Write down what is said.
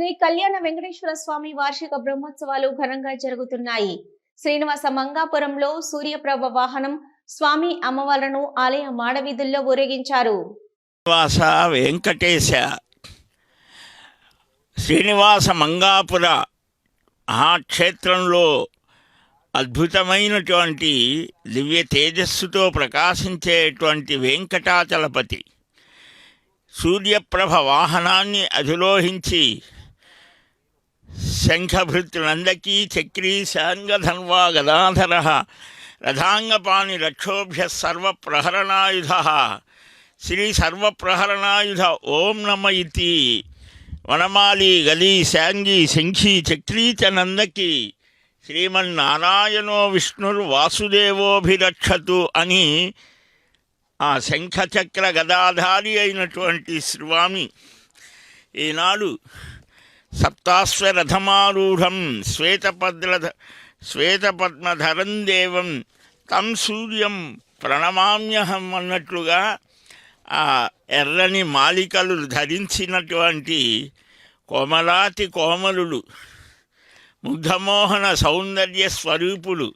శ్రీ కళ్యాణ వెంకటేశ్వర స్వామి వార్షిక బ్రహ్మోత్సవాలు ఘనంగా జరుగుతున్నాయి. శ్రీనివాస మంగాపురంలో సూర్యప్రభ వాహనం స్వామి అమ్మవార్లను ఆలయ మాడవీధుల్లో ఊరేగించారు. శ్రీనివాస వెంకటేశ శ్రీనివాస మంగాపుర మహాక్షేత్రంలో అద్భుతమైనటువంటి దివ్య తేజస్సుతో ప్రకాశించేటువంటి వెంకటాచలపతి సూర్యప్రభ వాహనాన్ని అధిరోహించి శంఖభృత్తులందకీ చక్రీ శాంగధన్వా గదాధర రథాంగపాణి రక్షోభ్య సర్వప్రహరణాయుధ శ్రీ సర్వప్రహరణాయుధ ఓం నమ ఇతి వనమాలి గలీ శాంగి శంఖీ చక్రీ చ నందకి శ్రీమన్నారాయణో విష్ణుర్ వాసుదేవోభిరక్షతు అని ఆ శంఖచక్ర గదాధారి అయినటువంటి స్వామి ఈనాడు సప్తాశ్వరథమారూఢం శ్వేతపద్ర శ్వేతపద్మధరం దేవం తం సూర్యం ప్రణమామ్యహం అన్నట్లుగా ఆ ఎర్రని మాలికలు ధరించినటువంటి కోమలాతి కోమలుడు ముగ్ధమోహన సౌందర్య స్వరూపులు